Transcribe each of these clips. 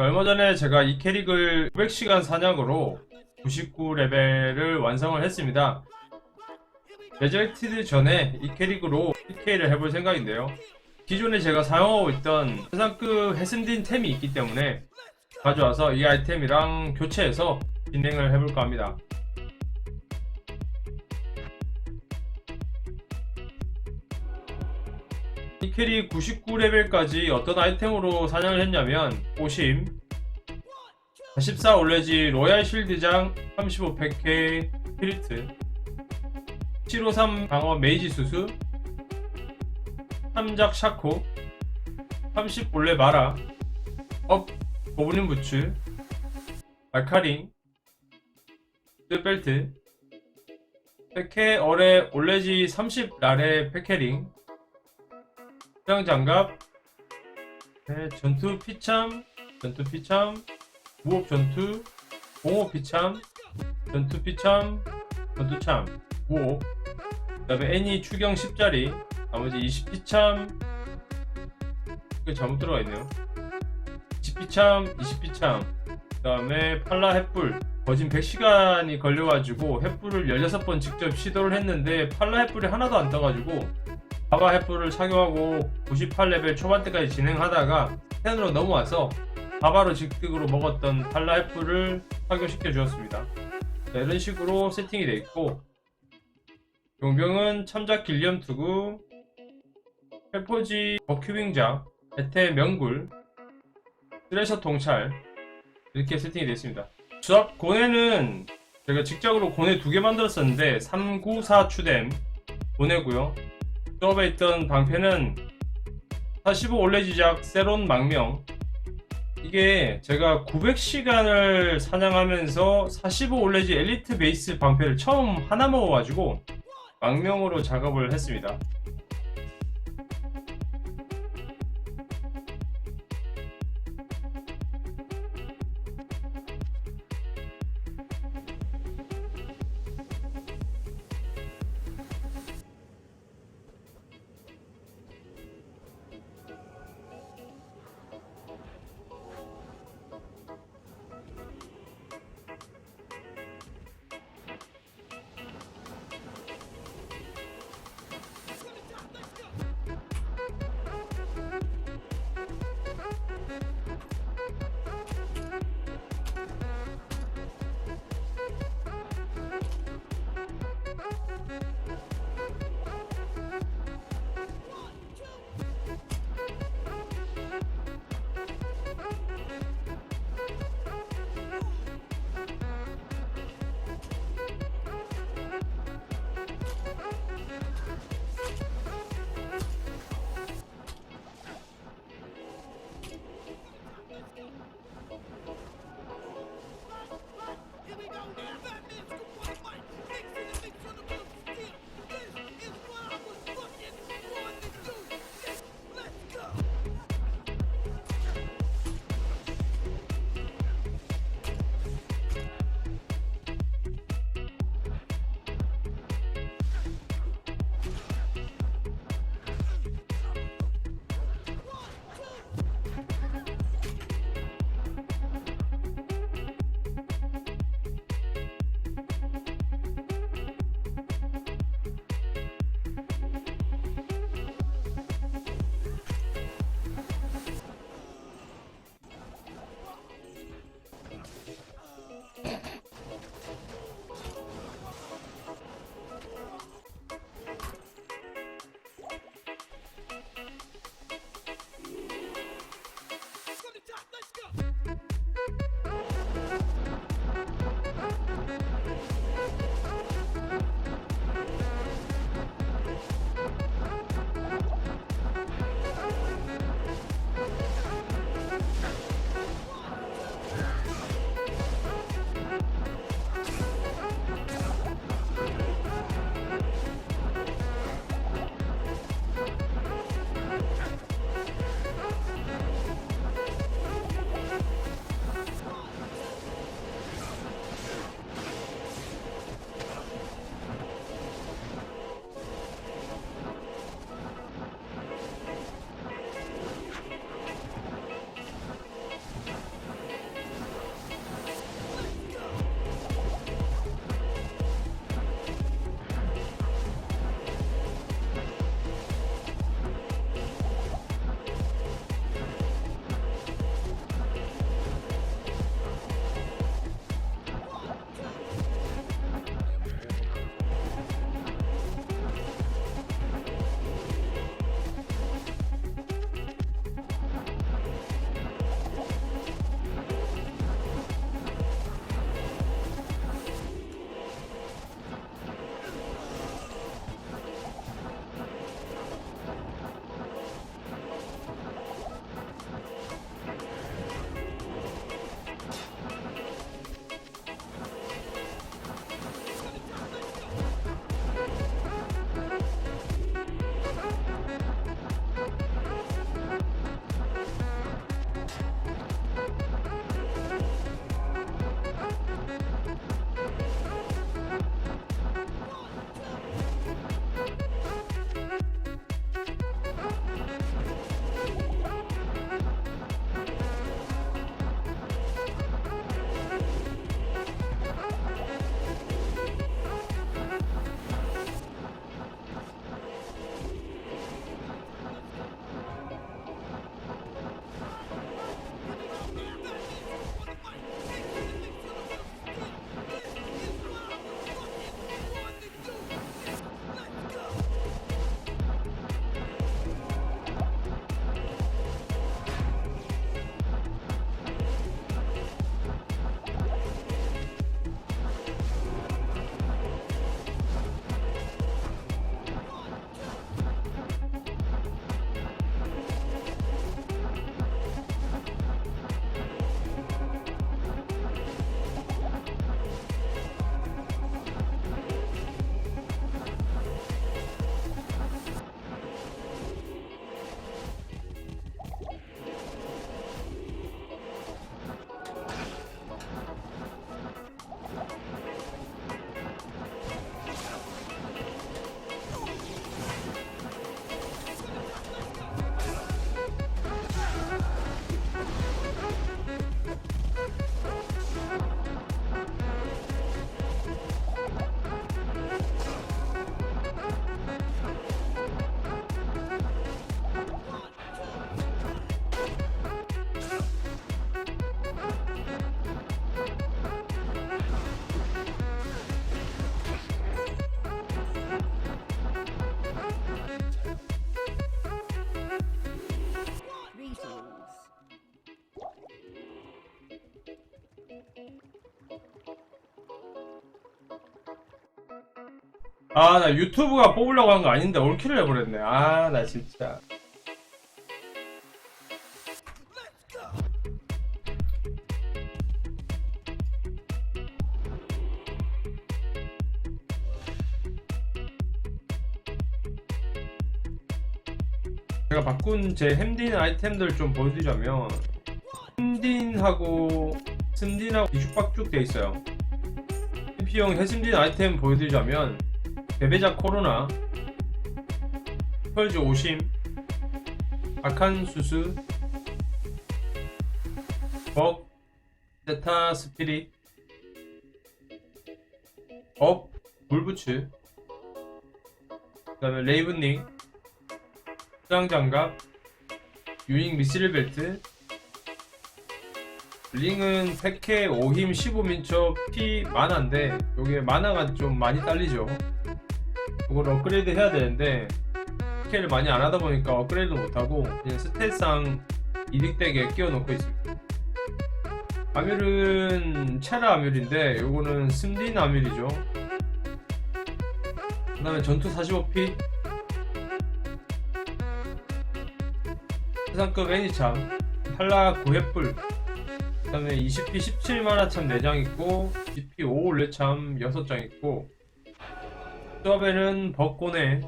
얼마 전에 제가 이 캐릭을 900시간 사냥으로 99레벨을 완성을 했습니다. 레저렉티드 전에 이 캐릭으로 PK를 해볼 생각인데요. 기존에 제가 사용하고 있던 세상급 해슨딘 템이 있기 때문에 가져와서 이 아이템이랑 교체해서 진행을 해볼까 합니다. 이 캐릭 99레벨까지 어떤 아이템으로 사냥을 했냐면 오심 14 올레지 로얄 실드장 35 100K 스피리트 753 방어 메이지 수수 3작 샤코 30 올레 마라 업 고블린 부츠 말카링 벨트 백해 어레 올레지 30 라레 페케링 수영 장갑. 네, 전투 피참 전투 피참. 무업 전투 공업 피참. 전투 피참 전투 참 무업 그 다음에 애니 추경 10짜리 나머지 20 피참. 이거 잘못 들어가 있네요. 20피참 20 피참. 그 다음에 팔라 햇불. 거진 100시간이 걸려가지고 햇불을 16번 직접 시도를 했는데 팔라 햇불이 하나도 안 떠가지고 바바 햇불을 착용하고 98레벨 초반때까지 진행하다가 10으로 넘어와서 바바로 직득으로 먹었던 팔라 햇불을 착용시켜 주었습니다. 자, 이런 식으로 세팅이 되어 있고 용병은 참작 길리엄 투구 펠포지 버큐빙장 에테 명굴 스레셔 통찰 이렇게 세팅이 되어 있습니다. 수압 고뇌는 제가 직접으로 고뇌 두 개 만들었었는데 394 추뎀 고뇌고요. 수업에 있던 방패는 45 올레지작 세론 망명. 이게 제가 900시간을 사냥하면서 45 올레지 엘리트 베이스 방패를 처음 하나 먹어가지고 망명으로 작업을 했습니다 아, 나 유튜브가 뽑으려고 한 거 아닌데 올킬을 해버렸네. 아, 나 진짜. 제가 바꾼 제 햄딘 아이템들 좀 보여드리자면 햄딘하고 스딘하고 뒤죽박죽 돼 있어요. TP용 해심딘 아이템 보여드리자면 베베자 코로나 펄즈 오심 아칸 수수 벅 세타 스피릿 업 물부츠 그 다음에 레이븐닝 수장장갑 유잉 미sil 벨트 링은 100회 5힘 15민첩 피 만화인데 요게 만화가 좀 많이 딸리죠 이걸 업그레이드 해야 되는데 스케일을 많이 안 하다 보니까 업그레이드 못하고 그냥 스탯상 이득되게 끼워 놓고 있습니다 아뮬은 체라 아뮬인데 요거는 스딘 아뮬이죠. 그 다음에 전투 45P 세상급 애니참 탈락 9횃불. 그 다음에 20P 17만화참 4장 있고 20P 5 올레참 6장 있고 수업에는 벚꽃에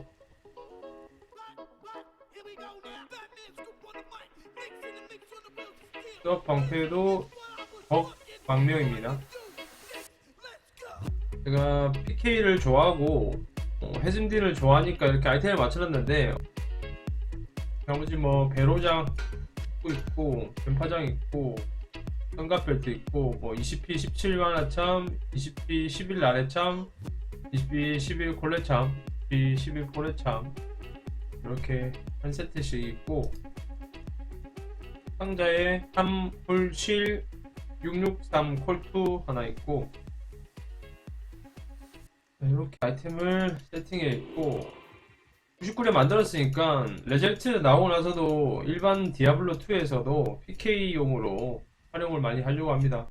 수업 방패도 벅 광명입니다. 제가 PK를 좋아하고 어, 해즘딜을 좋아하니까 이렇게 아이템을 맞춰놨는데 나머지 뭐 배로장 있고 뱀파장 있고 성갑벨트 있고 뭐 20P 17만화참 20P 11 나래참 20P 11 콜레참 20P 11 콜레참 이렇게 한 세트씩 있고 상자에 3홀실 663 콜2 하나 있고 네, 이렇게 아이템을 세팅해 있고 99에 만들었으니까 레젤트 나오고 나서도 일반 디아블로2에서도 PK용으로 활용을 많이 하려고 합니다.